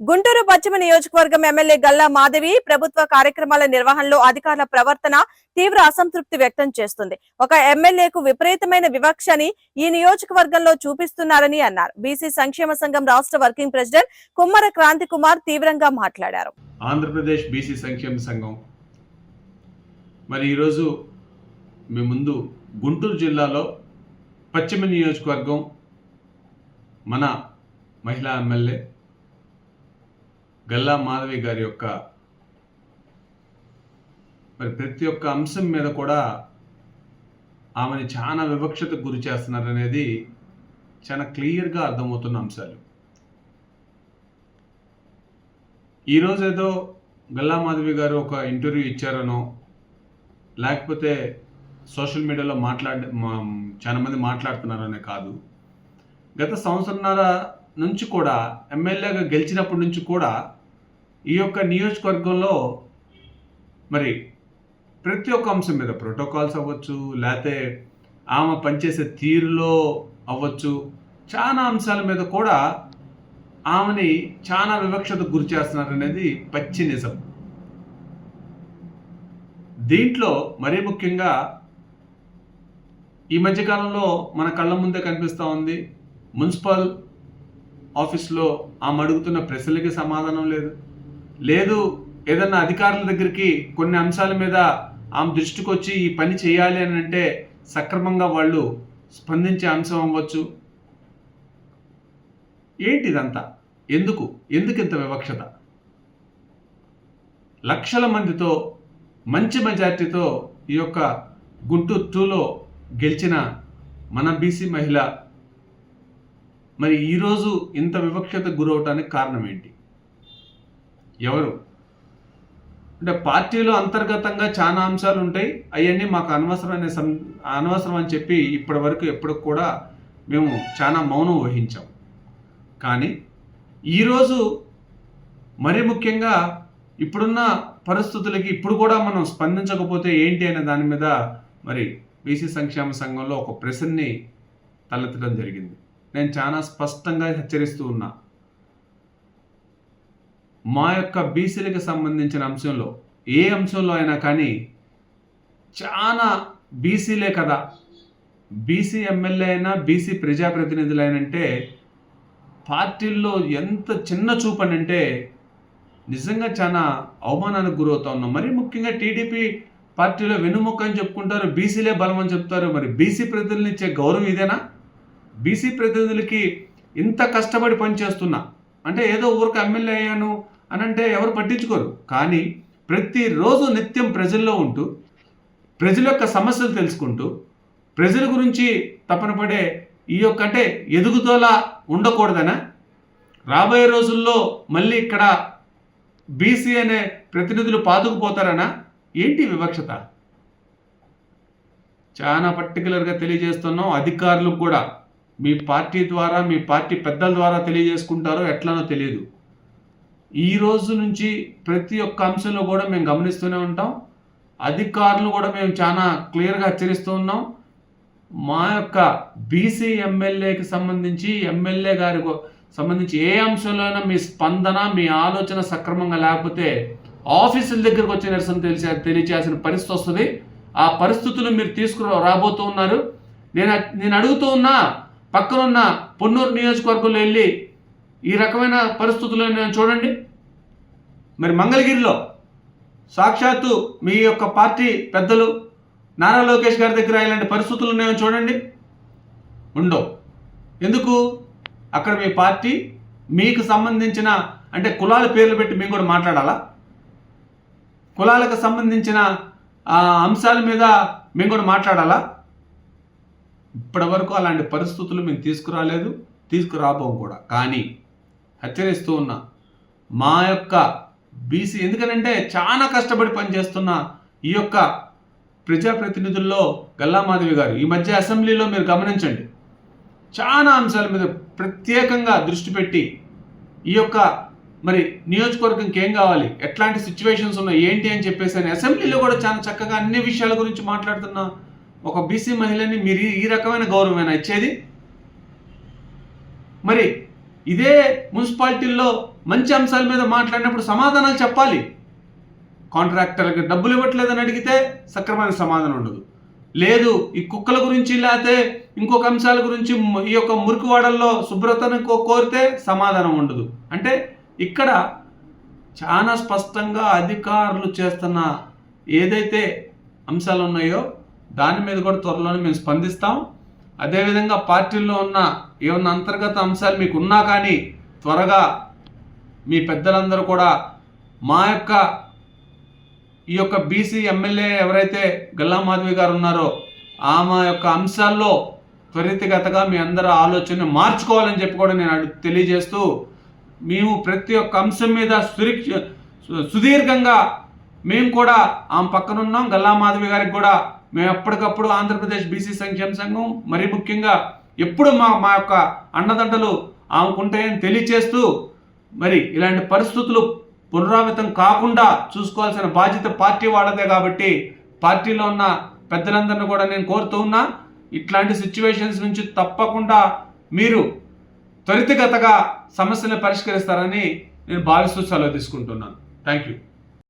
గుంటూరు పశ్చిమ నియోజకవర్గం ఎమ్మెల్యే గల్లా మాధవి ప్రభుత్వ కార్యక్రమాల నిర్వహణలో అధికారుల ప్రవర్తన తీవ్ర అసంతృప్తి వ్యక్తం చేస్తుంది. ఒక ఎమ్మెల్యేకు విపరీతమైన వివక్షని ఈ నియోజకవర్గంలో చూపిస్తున్నారని అన్నారు. బీసీ సంక్షేమ సంఘం రాష్ట్ర వర్కింగ్ ప్రెసిడెంట్ కుమ్మర క్రాంతి కుమార్ తీవ్రంగా మాట్లాడారు. ఆంధ్రప్రదేశ్ బీసీ సంక్షేమ సంఘం. మరి ఈరోజు మీ ముందు గుంటూరు జిల్లాలో పశ్చిమ నియోజకవర్గం మన మహిళా ఎమ్మెల్యే గల్లా మాధవి గారి యొక్క మరి ప్రతి ఒక్క అంశం మీద కూడా ఆమెని చాలా వివక్షతకు గురి చేస్తున్నారనేది చాలా క్లియర్గా అర్థమవుతున్న అంశాలు. ఈరోజు ఏదో గల్లా మాధవి గారు ఒక ఇంటర్వ్యూ ఇచ్చారనో లేకపోతే సోషల్ మీడియాలో మాట్లాడే చాలా మంది మాట్లాడుతున్నారనే కాదు. గత సంవత్సరంన్నర నుంచి కూడా ఎమ్మెల్యేగా గెలిచినప్పటి నుంచి కూడా ఈ యొక్క నియోజకవర్గంలో మరి ప్రతి ఒక్క అంశం మీద ప్రోటోకాల్స్ అవ్వచ్చు లేకపోతే ఆమె పనిచేసే తీరులో అవ్వచ్చు చాలా అంశాల మీద కూడా ఆమెని చాలా వివక్షతకు గురి చేస్తున్నారు అనేది పచ్చి నిజం. దీంట్లో మరీ ముఖ్యంగా ఈ మధ్యకాలంలో మన కళ్ళ ముందే కనిపిస్తూ ఉంది. మున్సిపల్ ఆఫీస్లో ఆమె అడుగుతున్న ప్రశ్నలకి సమాధానం లేదు. లేదు ఏదన్నా అధికారుల దగ్గరికి కొన్ని అంశాల మీద ఆమె దృష్టికి వచ్చి ఈ పని చేయాలి అని అంటే సక్రమంగా వాళ్ళు స్పందించే అంశం అవ్వచ్చు. ఏంటి ఇదంతా? ఎందుకు? ఎందుకు ఇంత వివక్షత? లక్షల మందితో మంచి మెజార్టీతో ఈ యొక్క గుంటూరు టూలో గెలిచిన మన బీసీ మహిళ. మరి ఈరోజు ఇంత వివక్షత గురవటానికి కారణం ఏంటి? ఎవరు? అంటే పార్టీలో అంతర్గతంగా చాలా అంశాలు ఉంటాయి. అవన్నీ మాకు అనవసరమైన సం అనవసరం అని చెప్పి ఇప్పటి వరకు ఎప్పుడు కూడా మేము చాలా మౌనం వహించాం. కానీ ఈరోజు మరీ ముఖ్యంగా ఇప్పుడున్న పరిస్థితులకి ఇప్పుడు కూడా మనం స్పందించకపోతే ఏంటి అనే దాని మీద మరి బీసీ సంక్షేమ సంఘంలో ఒక ప్రశ్నని తలెత్తడం జరిగింది. నేను చాలా స్పష్టంగా హెచ్చరిస్తూ ఉన్నా. మా యొక్క బీసీలకు సంబంధించిన అంశంలో ఏ అంశంలో అయినా కానీ చాలా బీసీలే కదా. బీసీ ఎమ్మెల్యే అయినా బీసీ ప్రజాప్రతినిధులైనంటే పార్టీల్లో ఎంత చిన్న చూపనంటే అంటే నిజంగా చాలా అవమానానికి గురవుతా ఉన్నాం. మరి ముఖ్యంగా టీడీపీ పార్టీలో వెనుముక్క అని చెప్పుకుంటారు బీసీలే బలం అని చెప్తారు. మరి బీసీ ప్రతినిధులు ఇచ్చే గౌరవం ఇదేనా? బీసీ ప్రతినిధులకి ఇంత కష్టపడి పనిచేస్తున్నా అంటే ఏదో ఊరికి ఎమ్మెల్యే అయ్యాను అని అంటే ఎవరు పట్టించుకోరు. కానీ ప్రతిరోజు నిత్యం ప్రజల్లో ఉంటూ ప్రజల యొక్క సమస్యలు తెలుసుకుంటూ ప్రజల గురించి తపన పడే ఈ యొక్క అంటే ఎదుగుదోలా ఉండకూడదనా? రాబోయే రోజుల్లో మళ్ళీ ఇక్కడ బీసీ అనే ప్రతినిధులు పాతుకుపోతారనా? ఏంటి వివక్షత? చాలా పర్టికులర్గా తెలియజేస్తున్నాం. అధికారులకు కూడా మీ పార్టీ ద్వారా మీ పార్టీ పెద్దల ద్వారా తెలియజేసుకుంటారో ఎట్లనో తెలియదు. ఈ రోజు నుంచి ప్రతి ఒక్క అంశంలో కూడా మేము గమనిస్తూనే ఉంటాం. అధికారులు కూడా మేము చాలా క్లియర్గా హెచ్చరిస్తూ ఉన్నాం. మా యొక్క బీసీ ఎమ్మెల్యేకి సంబంధించి ఎమ్మెల్యే గారికి సంబంధించి ఏ అంశంలోనైనా మీ స్పందన మీ ఆలోచన సక్రమంగా లేకపోతే ఆఫీసుల దగ్గరకు వచ్చే నిరసన తెలిసే తెలియచేయాల్సిన పరిస్థితి వస్తుంది. ఆ పరిస్థితులు మీరు తీసుకురా రాబోతూ ఉన్నారు. నేను నేను అడుగుతూ ఉన్నా పక్కనున్న పొన్నూరు నియోజకవర్గంలో వెళ్ళి ఈ రకమైన పరిస్థితుల్లో నేను చూడండి. మరి మంగళగిరిలో సాక్షాత్తు మీ యొక్క పార్టీ పెద్దలు నారా లోకేష్ గారి దగ్గర ఇలాంటి పరిస్థితులు ఉన్నాయో చూడండి. ఉండవు ఎందుకు? అక్కడ మీ పార్టీ మీకు సంబంధించిన అంటే కులాల పేర్లు పెట్టి మేము కూడా మాట్లాడాలా? కులాలకు సంబంధించిన అంశాల మీద మేము కూడా మాట్లాడాలా? ఇప్పటి వరకు అలాంటి పరిస్థితులు మేము తీసుకురాలేదు తీసుకురాబోం కూడా. కానీ హెచ్చరిస్తూ ఉన్నా. మా యొక్క బీసీ ఎందుకనంటే చాలా కష్టపడి పనిచేస్తున్న ఈ యొక్క ప్రజాప్రతినిధుల్లో గల్లామాధవి గారు. ఈ మధ్య అసెంబ్లీలో మీరు గమనించండి. చాలా అంశాల మీద ప్రత్యేకంగా దృష్టి పెట్టి ఈ యొక్క మరి నియోజకవర్గంకి ఏం కావాలి? ఎట్లాంటి సిచ్యువేషన్స్ ఉన్నాయి? ఏంటి అని చెప్పేసి అని అసెంబ్లీలో కూడా చాలా చక్కగా అన్ని విషయాల గురించి మాట్లాడుతున్న ఒక బీసీ మహిళని మీరు ఈ- రకమైన గౌరవమేనా ఇచ్చేది. మరి ఇదే మున్సిపాలిటీల్లో మంచి అంశాల మీద మాట్లాడినప్పుడు సమాధానాలు చెప్పాలి. కాంట్రాక్టర్కి డబ్బులు ఇవ్వట్లేదని అడిగితే సక్రమైన సమాధానం ఉండదు. లేదు ఈ కుక్కల గురించి లేకపోతే ఇంకొక అంశాల గురించి ఈ యొక్క మురికివాడల్లో శుభ్రతను కోరితే సమాధానం ఉండదు. అంటే ఇక్కడ చాలా స్పష్టంగా అధికారులు చేస్తున్న ఏదైతే అంశాలు ఉన్నాయో దాని మీద కూడా త్వరలోనే మేము స్పందిస్తాం. అదేవిధంగా పార్టీల్లో ఉన్న ఏమన్నా అంతర్గత అంశాలు మీకు ఉన్నా కానీ త్వరగా మీ పెద్దలందరూ కూడా మా యొక్క ఈ యొక్క బీసీ ఎమ్మెల్యే ఎవరైతే గల్లా మాధవి గారు ఉన్నారో ఆమె యొక్క అంశాల్లో త్వరితగతగా మీ అందరూ ఆలోచన మార్చుకోవాలని చెప్పి కూడా నేను తెలియజేస్తూ మేము ప్రతి ఒక్క అంశం మీద సురిక్ష సు- సుదీర్ఘంగా మేము కూడా ఆమె పక్కనున్నాం. గల్లా మాధవి గారికి కూడా మేము ఎప్పటికప్పుడు ఆంధ్రప్రదేశ్ బీసీ సంక్షేమ సంఘం మరీ ముఖ్యంగా ఎప్పుడు మా మా యొక్క అండదండలు ఆమెకుంటాయని తెలియచేస్తూ మరి ఇలాంటి పరిస్థితులు పునరావృతం కాకుండా చూసుకోవాల్సిన బాధ్యత పార్టీ వాళ్ళదే కాబట్టి పార్టీలో ఉన్న పెద్దలందరినీ కూడా నేను కోరుతూ ఉన్నా ఇట్లాంటి సిచ్యువేషన్స్ నుంచి తప్పకుండా మీరు త్వరితగతగా సమస్యలను పరిష్కరిస్తారని నేను భావిస్తూ సెలవు తీసుకుంటున్నాను. Thank you